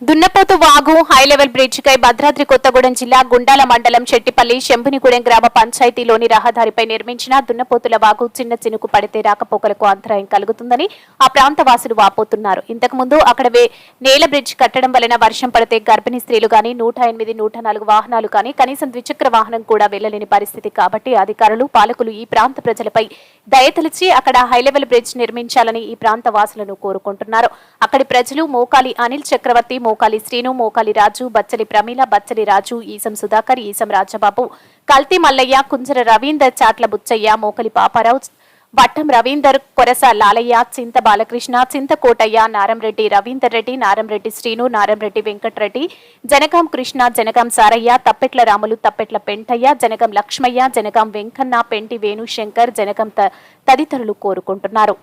దున్నపోతు వాగు హై బ్రిడ్జికై కై భద్రాద్రి కొత్తగూడెం జిల్లా గుండాల మండలం చెట్టిపల్లి శంభునిగూడెం గ్రామ పంచాయతీలోని రహదారిపై నిర్మించిన దున్నపోతుల వాగు చిన్న చినుకు పడితే రాకపోకలకు అంతరాయం కలుగుతుందని ఆ ప్రాంత వాసులు వాపోతున్నారు ఇంతకుముందు అక్కడ వే- నేల బ్రిడ్జ్ కట్టడం వలన వర్షం పడితే గర్భిణీ స్త్రీలు గాని నూట ఎనిమిది నూట నాలుగు వాహనాలు కానీ కనీసం ద్విచక్ర వాహనం కూడా వెళ్ళలేని పరిస్థితి కాబట్టి అధికారులు పాలకులు ఈ ప్రాంత ప్రజలపై దయతలిచి అక్కడ హై లెవెల్ బ్రిడ్జ్ నిర్మించాలని ఈ ప్రాంత వాసులను కోరుకుంటున్నారు. అక్కడి ప్రజలు మోకాలి అనిల్ చక్రవర్తి మోకాలి శ్రీను మోకాలి రాజు బచ్చలి ప్రమీల బచ్చలి రాజు ఈసం సుధాకర్ ఈసం రాజబాబు కల్తీ మల్లయ్య కుంజర రవీందర్ చాట్ల బుచ్చయ్య మోకలి పాపారావు వట్టం రవీందర్ కొరస లాలయ్య చింత బాలకృష్ణ చింత కోటయ్య నారంరెడ్డి రవీందర్ రెడ్డి నారంరెడ్డి శ్రీను నారంరెడ్డి వెంకటరెడ్డి జనగాం కృష్ణ జనగాం సారయ్య తప్పెట్ల రాములు తప్పెట్ల పెంటయ్య జనగం లక్ష్మయ్య జనగాం వెంకన్న పెంటి వేణుశంకర్ జనగం త- తదితరులు కోరుకుంటున్నారు.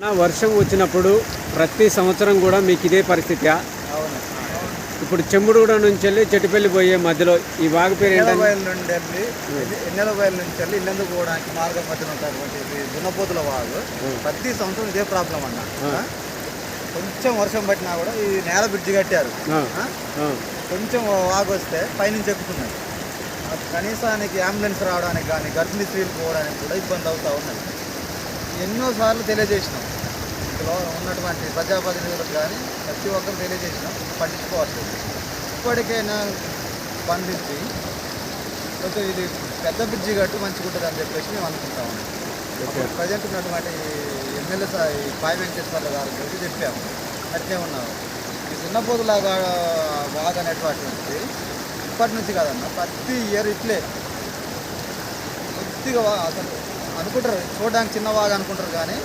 వర్షం వచ్చినప్పుడు ప్రతి సంవత్సరం కూడా మీకు ఇదే పరిస్థితి ఇప్పుడు చెంబుడుగూడ నుంచి వెళ్ళి చెట్టుపల్లి పోయే మధ్యలో ఈ వాగు పేరు నుండి వెళ్ళి నుంచి వెళ్ళి ఇల్లందుకు పోవడానికి మార్గం మధ్యన ఉన్నటువంటి ఇది దున్నపోతుల వాగు. ప్రతి సంవత్సరం ఇదే ప్రాబ్లం అన్న? కొంచెం వర్షం పట్టినా కూడా ఈ నేల బ్రిడ్జి కట్టారు. కొంచెం వాగు వస్తే పైనుంచి ఆ కనీసానికి అంబులెన్స్ రావడానికి కానీ గర్భిణీ స్త్రీలు పోవడానికి కూడా ఇబ్బంది అవుతూ ఉన్నది. ఎన్నోసార్లు తెలియజేసినాం. ఇందులో ఉన్నటువంటి ప్రజాప్రతినిధులకు కానీ ప్రతి ఒక్కరు తెలియజేసినాం పట్టించుకోవట్లేదు. ఇప్పటికైనా స్పందించి కొంచెం ఇది పెద్ద బ్రిడ్జి కట్టు మంచిగా ఉంటుంది అని చెప్పేసి మేము అనుకుంటా ప్రజెంట్ ఉన్నటువంటి ఎమ్మెల్యే ఈ పాయ వెంకటేశ్వర్ల గారి గురించి చెప్పాము. అట్లే ఉన్నాము ఈ చిన్నపోతుల బాధ అనేటువంటిది ఇప్పటి నుంచి కాదన్న ప్రతి ఇయర్ ఇట్లే. కొద్దిగా అసలు అనుకుంటారు చూడడానికి చిన్న వాగా అనుకుంటారు కానీ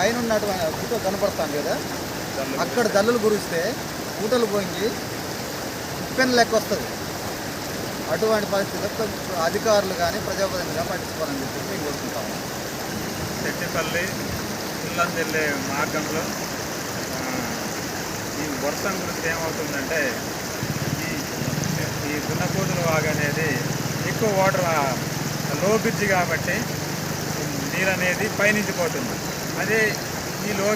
పైన ఉన్నటువంటి ఫోటో కనపడతాను కదా? అక్కడ జల్లులు కురిస్తే ఊటలు పొంగి ఉప్పెన్ లెక్క వస్తుంది. అటువంటి పరిస్థితి అధికారులు కానీ ప్రజాప్రతినిధులు పట్టించుకోవాలని చెప్పి మేము కోరుకుంటాము చెట్టిపల్లి ఇల్లం వెళ్ళే మార్గంలో ఈ వర్షం గురించి ఏమవుతుందంటే ఈ ఈ దున్నపోతుల వాగు అనేది ఎక్కువ వాటర్లో బ్రిడ్జ్ కాబట్టి నీరు అనేది పైనుంచి పోతుంది. అదే ఈ లో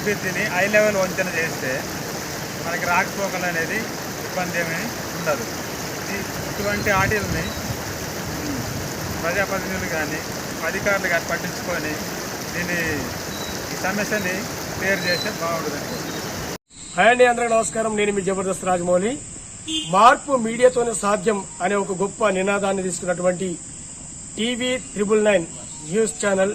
హై లెవెల్ వంతెన చేస్తే మనకి రాకపోకలు అనేది ఇబ్బంది ఏమీ ఉండదు. ఇటువంటి ఆటలని ప్రజాప్రతినిధులు కానీ అధికారులు కానీ పట్టించుకొని దీన్ని ఈ సమస్యని క్లియర్ చేస్తే బాగుంటుంది హాయ్ అండి అందరికీ నమస్కారం. నేను మీ జబర్దస్త్ రాజమౌళి. మార్పు మీడియాతోనే సాధ్యం అనే ఒక గొప్ప నినాదాన్ని తీసుకున్నటువంటి TV triple nine news channel